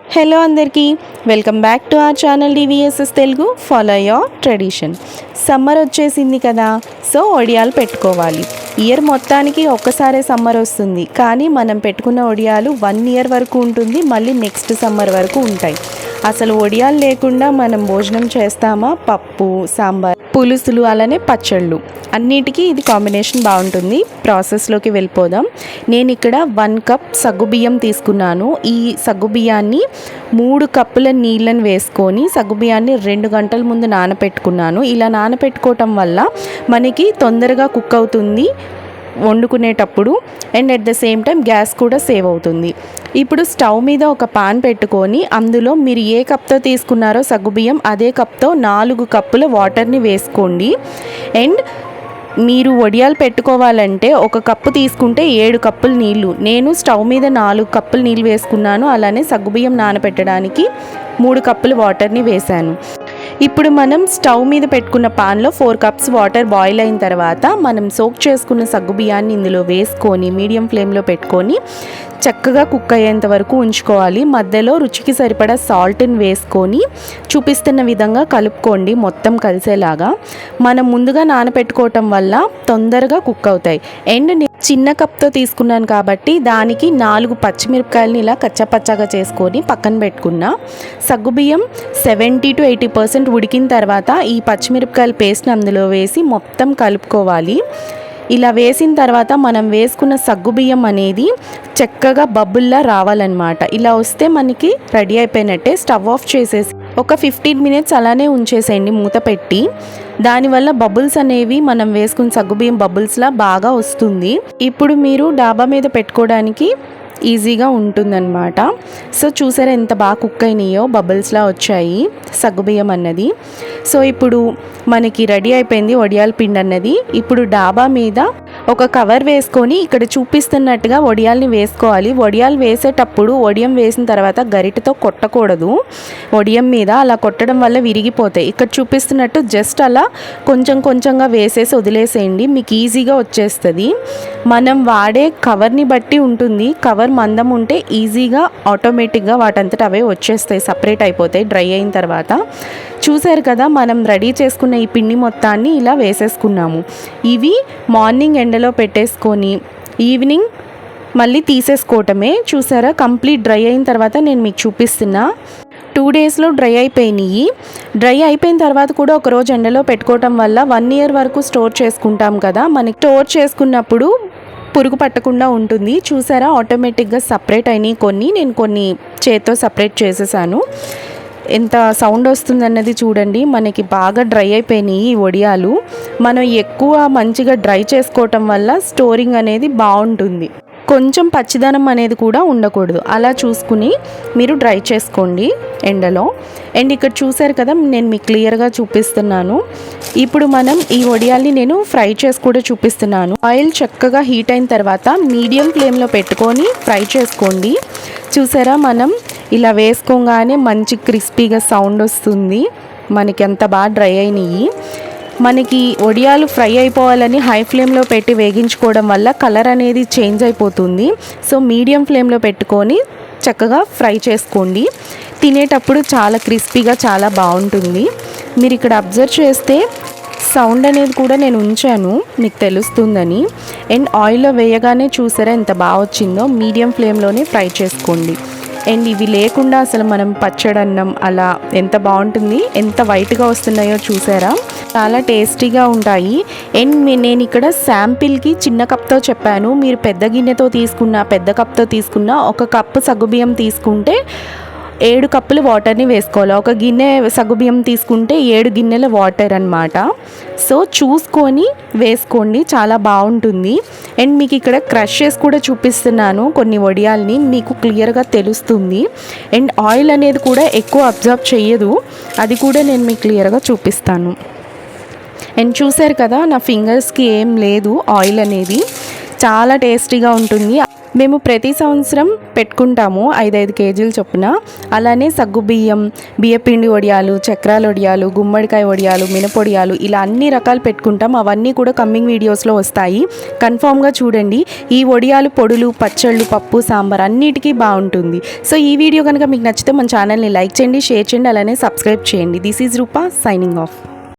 Hello అందరికీ. Welcome back to our channel DVSS Telugu follow your tradition summer వచ్చేసింది కదా so ఒడియాలు పెట్టుకోవాలి. ఇయర్ మొత్తానికి ఒక్కసారే సమ్మర్ వస్తుంది కానీ మనం పెట్టుకున్న ఒడియాలు వన్ ఇయర్ వరకు ఉంటుంది మళ్ళీ నెక్స్ట్ సమ్మర్ వరకు ఉంటాయి. అసలు ఒడియాలు లేకుండా మనం భోజనం చేస్తామా? పప్పు సాంబార్ పులుసులు అలానే పచ్చళ్ళు. అన్నిటికీ ఇది కాంబినేషన్ బాగుంటుంది. ప్రాసెస్లోకి వెళ్ళిపోదాం. నేను ఇక్కడ వన్ కప్ సగ్గుబియ్యం తీసుకున్నాను. ఈ సగ్గుబియ్యాన్ని మూడు కప్పుల నీళ్ళని వేసుకొని సగ్గుబియ్యాన్ని రెండు గంటల ముందు నానపెట్టుకున్నాను. ఇలా నానపెట్టుకోవటం వల్ల మనకి తొందరగా కుక్ అవుతుంది. వండుకునేటప్పుడు and at the same time gas కూడా సేవ్ అవుతుంది. ఇప్పుడు స్టవ్ మీద ఒక పాన్ పెట్టుకొని అందులో మీరు ఏ కప్తో తీసుకున్నారో సగ్గుబియ్యం అదే కప్తో నాలుగు కప్పుల వాటర్ని వేసుకోండి. అండ్ మీరు వడియాలు పెట్టుకోవాలంటే ఒక కప్పు తీసుకుంటే ఏడు కప్పులు నీళ్ళు. నేను స్టవ్ మీద నాలుగు కప్పులు నీళ్ళు వేసుకున్నాను. అలానే సగ్గుబియ్యం నానబెట్టడానికి మూడు కప్పులు వాటర్ని వేశాను. ఇప్పుడు మనం స్టవ్ మీద పెట్టుకున్న పాన్లో ఫోర్ కప్స్ వాటర్ బాయిల్ అయిన తర్వాత మనం సోక్ చేసుకున్న సగ్గుబియ్యాన్ని ఇందులో వేసుకొని మీడియం ఫ్లేమ్లో పెట్టుకొని చక్కగా కుక్ అయ్యేంత వరకు ఉంచుకోవాలి. మధ్యలో రుచికి సరిపడా సాల్ట్ని వేసుకొని చూపిస్తున్న విధంగా కలుపుకోండి మొత్తం కలిసేలాగా. మనం ముందుగా నానపెట్టుకోవటం వల్ల తొందరగా కుక్ అవుతాయి. అండ్ నేను చిన్న కప్తో తీసుకున్నాను కాబట్టి దానికి నాలుగు పచ్చిమిరపకాయలని ఇలా కచ్చపచ్చగా చేసుకొని పక్కన పెట్టుకున్నా. సగ్గుబియ్యం సెవెంటీ టు ఎయిటీ పర్సెంట్ ఉడికిన తర్వాత ఈ పచ్చిమిరపకాయల పేస్ట్ని అందులో వేసి మొత్తం కలుపుకోవాలి. ఇలా వేసిన తర్వాత మనం వేసుకున్న సగ్గుబియ్యం అనేది చక్కగా బబుల్లా రావాలన్నమాట. ఇలా వస్తే మనకి రెడీ అయిపోయినట్టే స్టవ్ ఆఫ్ చేసేసి ఒక ఫిఫ్టీన్ మినిట్స్ అలానే ఉంచేసేయండి మూత పెట్టి. దానివల్ల బబుల్స్ అనేవి మనం వేసుకున్న సగ్గుబియ్యం బబుల్స్లా బాగా వస్తుంది. ఇప్పుడు మీరు డాబా మీద పెట్టుకోవడానికి ఈజీగా ఉంటుందన్నమాట. సో చూసారా ఎంత బాగా కుక్ అయినాయో? బబుల్స్లా వచ్చాయి. సగ్గుబియ్యం అన్నది. సో ఇప్పుడు మనకి రెడీ అయిపోయింది వడియాల పిండి అన్నది. ఇప్పుడు డాబా మీద ఒక కవర్ వేసుకొని ఇక్కడ చూపిస్తున్నట్టుగా వడియాల్ని వేసుకోవాలి. వడియాలు వేసేటప్పుడు వడియం వేసిన తర్వాత గరిటతో కొట్టకూడదు. వడియం మీద అలా కొట్టడం వల్ల విరిగిపోతాయి. ఇక్కడ చూపిస్తున్నట్టు జస్ట్ అలా కొంచెం కొంచెంగా వేసేసి వదిలేసేయండి. మీకు ఈజీగా వచ్చేస్తుంది. మనం వాడే కవర్ని బట్టి ఉంటుంది. కవర్ మందం ఉంటే ఈజీగా ఆటోమేటిక్గా వాటంతట అవే వచ్చేస్తాయి. సపరేట్ అయిపోతాయి. డ్రై అయిన తర్వాత చూసారు కదా మనం రెడీ చేసుకున్న ఈ పిండి మొత్తాన్ని ఇలా వేసేసుకున్నాము. ఇవి మార్నింగ్ ఎండలో పెట్టేసుకొని ఈవినింగ్ మళ్ళీ తీసేసుకోవటమే. చూసారా కంప్లీట్ డ్రై అయిన తర్వాత నేను మీకు చూపిస్తున్నా. టూ డేస్లో డ్రై అయిపోయినాయి. డ్రై అయిపోయిన తర్వాత కూడా ఒక రోజు ఎండలో పెట్టుకోవటం వల్ల వన్ ఇయర్ వరకు స్టోర్ చేసుకుంటాం కదా మనకి స్టోర్ చేసుకున్నప్పుడు పురుగు పట్టకుండా ఉంటుంది. చూసారా ఆటోమేటిక్గా సపరేట్ అయినాయి కొన్ని. నేను కొన్ని చేత్తో సపరేట్ చేసేసాను. ఎంత సౌండ్ వస్తుందన్నది చూడండి. మనకి బాగా డ్రై అయిపోయినాయి ఈ వడియాలు మనం ఎక్కువ మంచిగా డ్రై చేసుకోవటం వల్ల స్టోరింగ్ అనేది బాగుంటుంది. కొంచెం పచ్చిదనం అనేది కూడా ఉండకూడదు. అలా చూసుకుని మీరు డ్రై చేసుకోండి ఎండలో. అండ్ ఇక్కడ చూసారు కదా నేను మీకు క్లియర్గా చూపిస్తున్నాను. ఇప్పుడు మనం ఈ వడియాల్ని నేను ఫ్రై చేసి కూడా చూపిస్తున్నాను. ఆయిల్ చక్కగా హీట్ అయిన తర్వాత మీడియం ఫ్లేమ్లో పెట్టుకొని ఫ్రై చేసుకోండి. చూసారా మనం? ఇలా వేసుకోగానే మంచి క్రిస్పీగా సౌండ్ వస్తుంది. మనకి ఎంత బాగా డ్రై అయినాయి. మనకి వడియాలు ఫ్రై అయిపోవాలని హై ఫ్లేమ్లో పెట్టి వేగించుకోవడం వల్ల కలర్ అనేది చేంజ్ అయిపోతుంది. సో మీడియం ఫ్లేమ్లో పెట్టుకొని చక్కగా ఫ్రై చేసుకోండి. తినేటప్పుడు చాలా క్రిస్పీగా చాలా బాగుంటుంది. మీరు ఇక్కడ అబ్జర్వ్ చేస్తే సౌండ్ అనేది కూడా నేను ఉంచాను మీకు తెలుస్తుందని. అండ్ ఆయిల్లో వేయగానే చూసారా ఎంత బాగా వచ్చిందో? మీడియం ఫ్లేమ్లోనే ఫ్రై చేసుకోండి. అండ్ ఇవి లేకుండా అసలు మనం పచ్చడన్నం అలా ఎంత బాగుంటుంది ఎంత వైట్గా వస్తున్నాయో చూసారా? చాలా టేస్టీగా ఉంటాయి. అండ్ నేను ఇక్కడ శాంపిల్కి చిన్న కప్తో చెప్పాను. మీరు పెద్ద గిన్నెతో తీసుకున్న పెద్ద కప్తో తీసుకున్న ఒక కప్పు సగ్గుబియ్యం తీసుకుంటే ఏడు కప్పులు వాటర్ని వేసుకోవాలి. ఒక గిన్నె సగుబియ్యం తీసుకుంటే ఏడు గిన్నెల వాటర్ అన్నమాట. సో చూసుకొని వేసుకోండి చాలా బాగుంటుంది. అండ్ మీకు ఇక్కడ క్రషెస్ కూడా చూపిస్తున్నాను కొన్ని వడియాల్ని మీకు క్లియర్గా తెలుస్తుంది. అండ్ ఆయిల్ అనేది కూడా ఎక్కువ అబ్జర్వ్ చేయదు. అది కూడా నేను మీకు క్లియర్గా చూపిస్తాను. అండ్ చూసారు కదా నా ఫింగర్స్కి ఏం లేదు ఆయిల్ అనేది. చాలా టేస్టీగా ఉంటుంది. మేము ప్రతి సంవత్సరం పెట్టుకుంటాము ఐదైదు కేజీలు చొప్పున. అలానే సగ్గుబియ్యం బియ్యపిండి వడియాలు చక్రాల వడియాలు గుమ్మడికాయ వడియాలు మినపొడియాలు ఇలా అన్ని రకాలు పెట్టుకుంటాం. అవన్నీ కూడా కమ్మింగ్ వీడియోస్లో వస్తాయి. కన్ఫామ్గా చూడండి. ఈ వడియాలు పొడులు పచ్చళ్ళు పప్పు సాంబార్ అన్నిటికీ బాగుంటుంది. సో ఈ వీడియో కనుక మీకు నచ్చితే మన ఛానల్ని లైక్ చేయండి షేర్ చేయండి అలానే సబ్స్క్రైబ్ చేయండి. This is Rupa signing off.